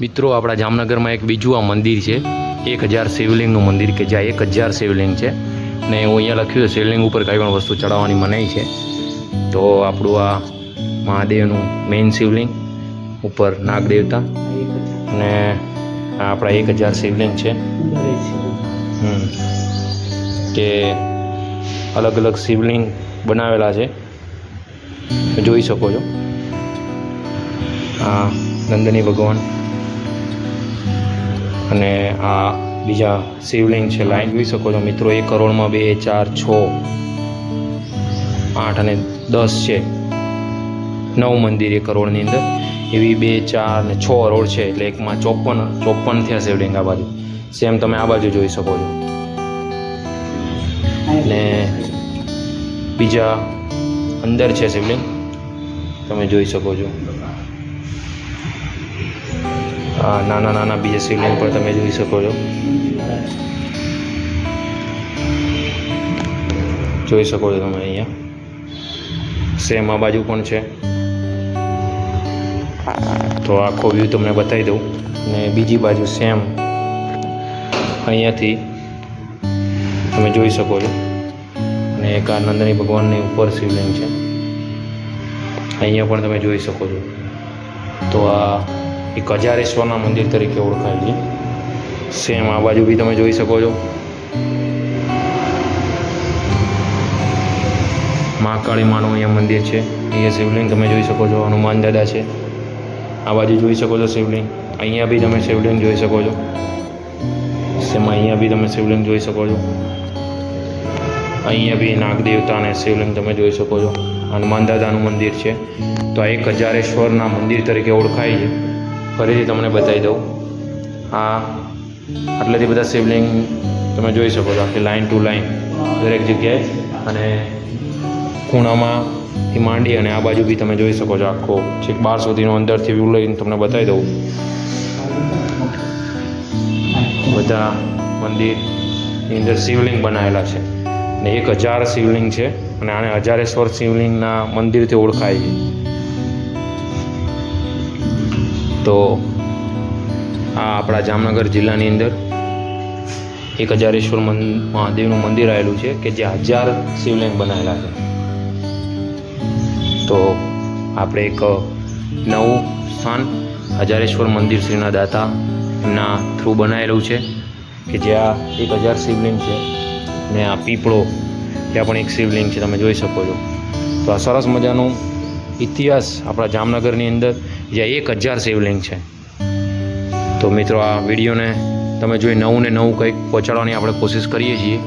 મિત્રો, આપણા જામનગરમાં એક બીજું આ મંદિર છે. એક હજાર શિવલિંગનું મંદિર કે જ્યાં એક હજાર શિવલિંગ છે. ને હું અહીંયા લખ્યું છે, શિવલિંગ ઉપર કઈ પણ વસ્તુ ચડાવવાની મનાઈ છે. તો આપણું આ મહાદેવનું મેઇન શિવલિંગ ઉપર નાગદેવતા અને આપણા એક હજાર શિવલિંગ છે. કે અલગ અલગ શિવલિંગ બનાવેલા છે. જોઈ શકો છો. આ નંદની ભગવાન અને આ બીજા શિવલિંગ છે. લાઈન જોઈ શકો છો મિત્રો, એક કરોડમાં બે, ચાર, છ, આઠ અને દસ છે. નવ મંદિર એક કરોડની અંદર. એવી બે, ચાર ને છ કરોડ છે એટલે એકમાં ચોપન ચોપન થયા શિવલિંગ આ બાજુ. સેમ તમે આ બાજુ જોઈ શકો છો. ને બીજા અંદર છે શિવલિંગ. તમે જોઈ શકો છો. નાના નાના બીજા શિવલિંગ પણ તમે જોઈ શકો છો. જોઈ શકો છો તમે અહીંયા. સેમ આ બાજુ પણ છે. તો આખો વ્યૂ તમને બતાવી દઉં. ને બીજી બાજુ સેમ અહીંયાથી તમે જોઈ શકો છો. અને એક આ નંદની ભગવાનની ઉપર શિવલિંગ છે. અહીંયા પણ તમે જોઈ શકો છો. તો આ એક હજારેશ્વરના મંદિર તરીકે ઓળખાય છે. સેમ આ બાજુ બી તમે જોઈ શકો છો. મહાકાળી માનું અહીંયા મંદિર છે. અહીંયા શિવલિંગ તમે જોઈ શકો છો. હનુમાન દાદા છે. આ બાજુ જોઈ શકો છો શિવલિંગ. અહીંયા બી તમે શિવલિંગ જોઈ શકો છો. સેમ અહીંયા બી તમે શિવલિંગ જોઈ શકો છો. અહીંયા બી નાગદેવતાને શિવલિંગ તમે જોઈ શકો છો. હનુમાન દાદાનું મંદિર છે. તો આ એક હજારેશ્વરના મંદિર તરીકે ઓળખાય છે. ફરીથી તમને બતાવી દઉં. આ આટલેથી બધા શિવલિંગ તમે જોઈ શકો છો આખી લાઈન ટુ લાઇન દરેક જગ્યાએ. અને ખૂણામાં થી માંડી અને આ બાજુ બી તમે જોઈ શકો છો આખો છેક બાર સુધીનો અંદરથી વ્યૂ લઈને તમને બતાવી દઉં. બધા મંદિરની અંદર શિવલિંગ બનાવેલા છે. ને એક હજાર શિવલિંગ છે અને આને હજારેશ્વર શિવલિંગના મંદિરથી ઓળખાય છે. તો આ આપણા જામનગર જિલ્લાની અંદર એક હજારેશ્વર મહાદેવનું મંદિર આવેલું છે કે જે હજાર શિવલિંગ બનાવેલા છે. તો આપણે એક નવું સ્થાન હજારેશ્વર મંદિર શ્રીના દાતા એમના થ્રુ બનાવેલું છે કે જ્યાં એક હજાર શિવલિંગ છે ને આ પીપળો ત્યાં પણ એક શિવલિંગ છે, તમે જોઈ શકો છો. તો આ સરસ મજાનું ઇતિહાસ આપણા જામનગરની અંદર જ્યાં એક હજાર શિવલિંગ છે. તો મિત્રો, આ વિડીયોને તમે જોઈ નવું ને નવું કંઈક પહોંચાડવાની આપણે કોશિશ કરીએ છીએ.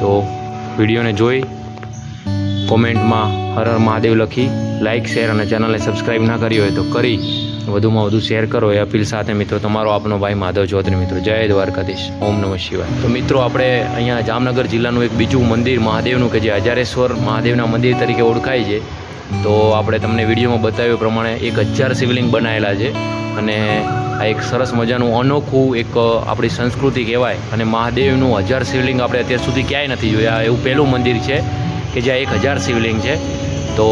તો વિડીયોને જોઈ, કોમેન્ટમાં હર હર મહાદેવ લખી લાઇક શેર અને ચેનલને સબસ્ક્રાઈબ ના કરી હોય તો કરી, વધુમાં વધુ શેર કરો. એ અપીલ સાથે મિત્રો, તમારો આપનો ભાઈ માધવ ચૌધરી મિત્રો. જય દ્વારકાધીશ. ઓમ નમઃ શિવાય. તો મિત્રો, આપણે અહીંયા જામનગર જિલ્લાનું એક બીજું મંદિર મહાદેવનું કે જે હજારેશ્વર મહાદેવના મંદિર તરીકે ઓળખાય છે. તો આપણે તમને વિડીયોમાં બતાવ્યું પ્રમાણે એક હજાર શિવલિંગ બનાવેલા છે અને આ એક સરસ મજાનું અનોખું એક આપણી સંસ્કૃતિ કહેવાય અને મહાદેવનું હજાર શિવલિંગ આપણે અત્યાર સુધી ક્યાંય નથી જોયા. એવું પહેલું મંદિર છે કે જ્યાં એક હજાર શિવલિંગ છે. તો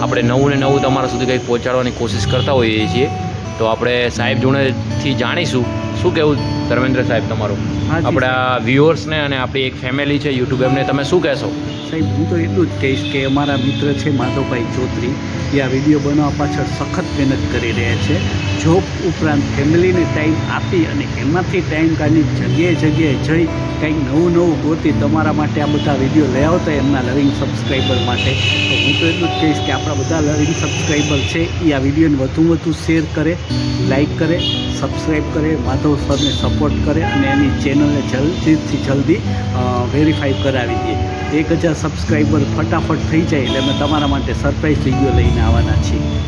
આપણે નવું ને નવું તમારા સુધી કંઈક પહોંચાડવાની કોશિશ કરતા હોઈએ છીએ. તો આપણે સાહેબ જોડેથી જાણીશું. શું કહેવું? ધર્મેન્દ્ર સાહેબ તમારું. આપણા વ્યુઅર્સને અને આપણી એક ફેમિલી છે યુટ્યુબ એમને તમે શું કહેશો? સાહેબ હું તો એટલું જ કહીશ કે અમારા મિત્ર છે માધવભાઈ ચૌધરી એ આ વીડિયો બનાવવા પાછળ સખત મહેનત કરી રહ્યા છે. જોબ ઉપરાંત ફેમિલીને ટાઈમ આપી અને એમાંથી ટાઈમ કાઢી જગ્યાએ જગ્યાએ જઈ કંઈક નવું નવું ગોતી તમારા માટે આ બધા વીડિયો લઈ આવતા એમના લવિંગ સબસ્ક્રાઈબર માટે. તો હું તો એટલું જ કહીશ કે આપણા બધા લવિંગ સબસ્ક્રાઈબર છે એ આ વિડીયોને વધુ વધુ શેર કરે. લાઈક કરે સબસ્ક્રાઈબ કરે, માધવ સરને સપોર્ટ કરે અને એની ચેનલને જલ્દીથી જલ્દી વેરીફાઈ કરાવી દે. એક હજાર સબસ્ક્રાઈબર ફટાફટ થઈ જાય એટલે અમે તમારા માટે સરપ્રાઈઝ વીડિયો લઈને આવવાના છીએ.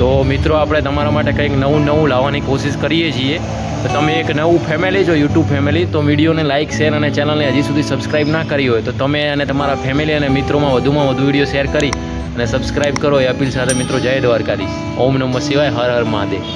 તો મિત્રો, આપણે તમારા માટે કંઈક નવું નવું લાવવાની કોશિશ કરીએ છીએ. તો તમે એક નવું ફેમિલી છો, યુટ્યુબ ફેમિલી, તો વિડીયોને લાઇક શેર અને ચેનલને હજી સુધી સબસ્ક્રાઇબ ના કરી હોય, તો તમે અને તમારા ફેમિલી અને મિત્રોમાં વધુમાં વધુ વીડિયો શેર કરી અને સબસ્ક્રાઇબ કરો. એ અપીલ સાથે મિત્રો, જય દ્વારકાધીશ. ઓમ નમઃ શિવાય, હર હર મહાદેવ.